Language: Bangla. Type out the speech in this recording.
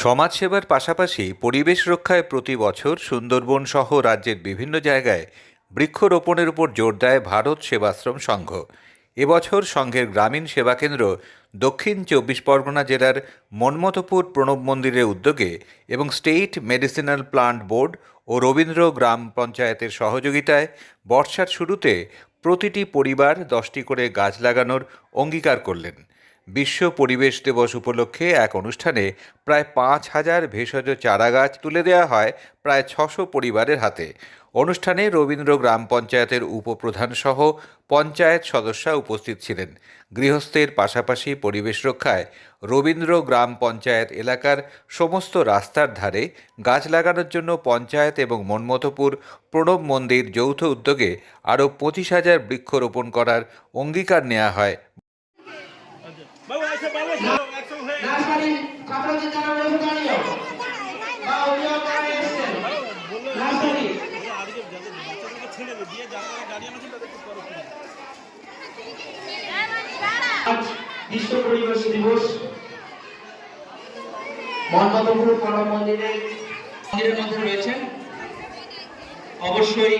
সমাজসেবার পাশাপাশি পরিবেশ রক্ষায় প্রতি বছর সুন্দরবন সহ রাজ্যের বিভিন্ন জায়গায় বৃক্ষরোপণের উপর জোর দেয় ভারত সেবাশ্রম সংঘ। এবছর সংঘের গ্রামীণ সেবা কেন্দ্র দক্ষিণ চব্বিশ পরগনা জেলার মনমতপুর প্রণব মন্দিরের উদ্যোগে এবং স্টেট মেডিসিনাল প্লান্ট বোর্ড ও রবীন্দ্র গ্রাম পঞ্চায়েতের সহযোগিতায় বর্ষার শুরুতে প্রতিটি পরিবার দশটি করে গাছ লাগানোর অঙ্গীকার করলেন। বিশ্ব পরিবেশ দিবস উপলক্ষে এক অনুষ্ঠানে প্রায় পাঁচ হাজার ভেষজ চারা গাছ তুলে দেওয়া হয় প্রায় ছশো পরিবারের হাতে। অনুষ্ঠানে রবীন্দ্র গ্রাম পঞ্চায়েতের উপপ্রধান সহ পঞ্চায়েত সদস্যা উপস্থিত ছিলেন। গৃহস্থের পাশাপাশি পরিবেশ রক্ষায় রবীন্দ্র গ্রাম পঞ্চায়েত এলাকার সমস্ত রাস্তার ধারে গাছ লাগানোর জন্য পঞ্চায়েত এবং মনমতপুর প্রণব মন্দির যৌথ উদ্যোগে আরও পঁচিশ হাজার বৃক্ষরোপণ করার অঙ্গীকার নেওয়া হয় বিশ্ব পরিবেশ দিবস। মন্মতপুর প্রণব মন্দিরের মন্দিরের মধ্যে রয়েছেন। অবশ্যই